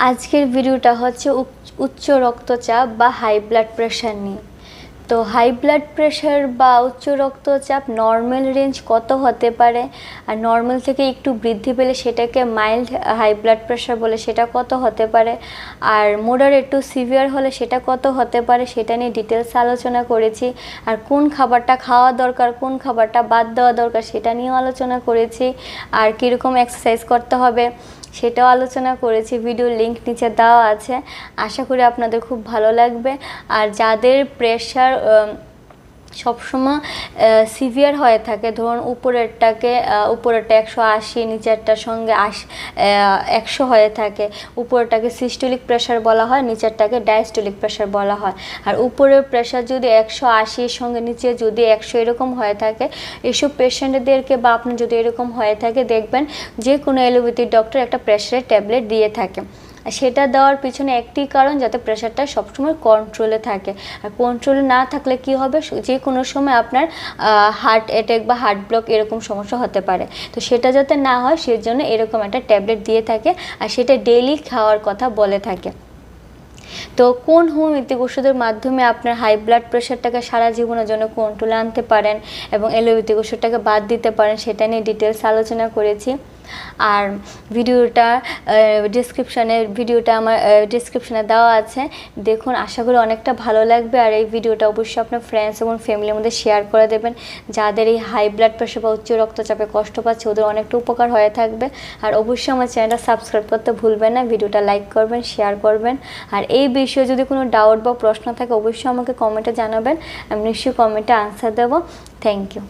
আজকের ভিডিওটা হচ্ছে উচ্চ রক্তচাপ বা হাই ব্লাড প্রেশার নিয়ে। তো হাই ব্লাড প্রেশার বা উচ্চ রক্তচাপ নর্মাল রেঞ্জ কত হতে পারে? আর নর্মাল থেকে একটু বৃদ্ধি পেলে সেটাকে মাইল্ড হাই ব্লাড প্রেশার বলে সেটা কত হতে পারে? আর মোডারেট টু সিভিয়ার হলে সেটা কত হতে পারে সেটা নিয়ে ডিটেলস আলোচনা করেছি। আর কোন খাবারটা খাওয়া দরকার, কোন খাবারটা বাদ দেওয়া দরকার সেটা নিয়েও আলোচনা করেছি। আর কীরকম এক্সারসাইজ করতে হবে সেটাও আলোচনা করেছি। ভিডিও লিংক নিচে দেওয়া আছে। আশা করি আপনাদের খুব ভালো লাগবে। আর যাদের প্রেশার সবসময় সিভিয়ার হয়ে থাকে। ধরুন উপরেরটাকে উপরেরটা একশো আশি, নিচেরটার সঙ্গে আশ একশো হয়ে থাকে। উপরেরটাকে সিস্টোলিক প্রেশার বলা হয়, নিচেরটাকে ডায়াস্টোলিক প্রেশার বলা হয়। আর উপরের প্রেশার যদি একশো আশির সঙ্গে নিচে যদি একশো এরকম হয়ে থাকে, এসব পেশেন্টদেরকে বা আপনার যদি এরকম হয়ে থাকে, দেখবেন যে কোনো এলোপ্যাথিক ডক্টর একটা প্রেশারের ট্যাবলেট দিয়ে থাকে। সেটা দেওয়ার পিছনে একটি কারণ যাতে প্রেশারটা সবসময় কন্ট্রোলে থাকে। আর কন্ট্রোলে না থাকলে কি হবে? যে কোনো সময় আপনার হার্ট অ্যাটাক বা হার্ট ব্লক এরকম সমস্যা হতে পারে। তো সেটা যাতে না হয়, সেজন্য এরকম একটা ট্যাবলেট দিয়ে থাকে আর সেটা ডেইলি খাওয়ার কথা বলে থাকে। তো কোন হোমিওপ্যাথিক ওষুধের মাধ্যমে আপনার হাই ব্লাড প্রেশারটাকে সারা জীবনের জন্য কন্ট্রোলে আনতে পারেন এবং এলোপ্যাথিক ওষুধটাকে বাদ দিতে পারেন, সেটা নিয়ে ডিটেলস আলোচনা করেছি। আর ভিডিওটা ডিসক্রিপশানে ভিডিওটা আমার ডিসক্রিপশানে দেওয়া আছে। দেখুন, আশা করি অনেকটা ভালো লাগবে। আর এই ভিডিওটা অবশ্যই আপনার ফ্রেন্ডস এবং ফ্যামিলির মধ্যে শেয়ার করে দেবেন। যাদের এই হাই ব্লাড প্রেশার বা উচ্চ রক্তচাপে কষ্ট পাচ্ছে, ওদের অনেকটা উপকার হয়ে থাকবে। আর অবশ্যই আমার চ্যানেলটা সাবস্ক্রাইব করতে ভুলবেন না। ভিডিওটা লাইক করবেন শেয়ার করবেন। আর এই বিষয়ে যদি কোনো ডাউট বা প্রশ্ন থাকে, অবশ্যই আমাকে কমেন্টে জানাবেন। আমি নিশ্চয়ই কমেন্টে আনসার দেবো। Thank you